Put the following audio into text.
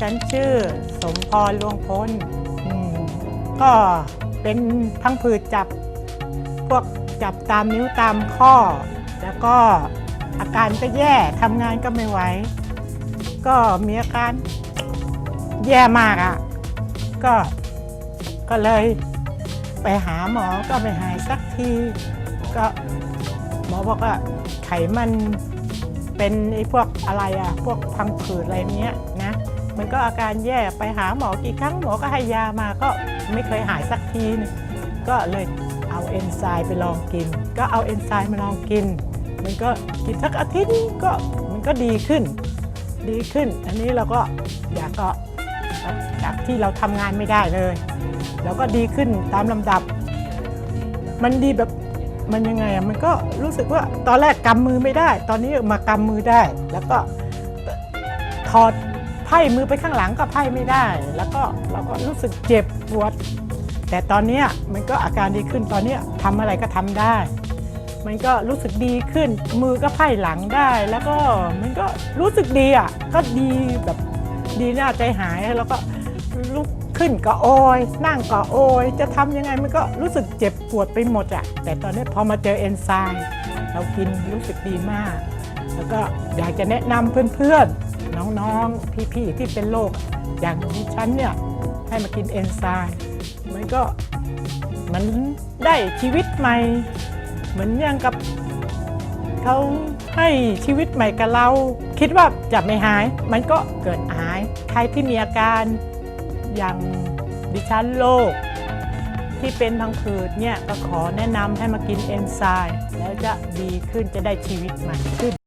ฉันชื่อสมพรลวงพ้นอืมก็เป็นทั้งผืดจับ พวกจับตามนิ้วตามข้อ แล้วก็อาการก็แย่ทำงานก็ไม่ไหว ก็มีอาการแย่มากอะ่ะ ก็ก็เลยไปหาหมอก็ไม่หายสักที ก็หมอบอกว่าไขมันเป็นไอ้พวกอะไรอะ พวกพังผืดอะไรเนี้ยนะ มันก็อาการแย่ไปหาหมอกี่ครั้งหมอก็ให้ยามาก็ไม่เคยหายสักทีนึงก็เลยเอาเอนไซม์ไปลองกิน ก็เอาเอนไซม์มาลองกิน มันก็กินสักอาทิตย์ก็มันก็ดีขึ้น ดีขึ้น อันนี้เราก็อยากก็จากที่เราทำงานไม่ได้เลยเราก็ดีขึ้นตามลำดับ มันดีแบบมันยังไงอะมันก็รู้สึกว่าตอนแรกกำมือไม่ได้ ตอนนี้มากำมือได้ แล้วก็ถอด ไพ่มือไปข้างหลังก็ไพ่ไม่ได้ แล้วก็เราก็รู้สึกเจ็บปวด แต่ตอนนี้มันก็อาการดีขึ้นตอนนี้ทำอะไรก็ทำได้ มันก็รู้สึกดีขึ้น มือก็ไพ่หลังได้ แล้วก็มันก็รู้สึกดีอะก็ดีแบบดีหน้าใจหายแล้วก็ลุกขึ้นก็โอยนั่งก็โอยจะทำยังไงมันก็รู้สึกเจ็บปวดไปหมดอะแต่ตอนนี้พอมาเจอเอนไซม์เรากินรู้สึกดีมาก แล้วก็อยากจะแนะนำเพื่อนๆ น้องๆ พี่ๆ ที่เป็นโรคอย่างดิฉันเนี่ยให้มากินเอนไซม์มันก็มันได้ชีวิตใหม่ เหมือนอย่างกับเขาให้ชีวิตใหม่กับเรา คิดว่าจะไม่หาย มันก็เกิดหาย ใครที่มีอาการอย่างดิฉันโรคที่เป็นพังผืดเนี่ยก็ขอแนะนำให้มากินเอนไซม์แล้วจะดีขึ้นจะได้ชีวิตใหม่ขึ้น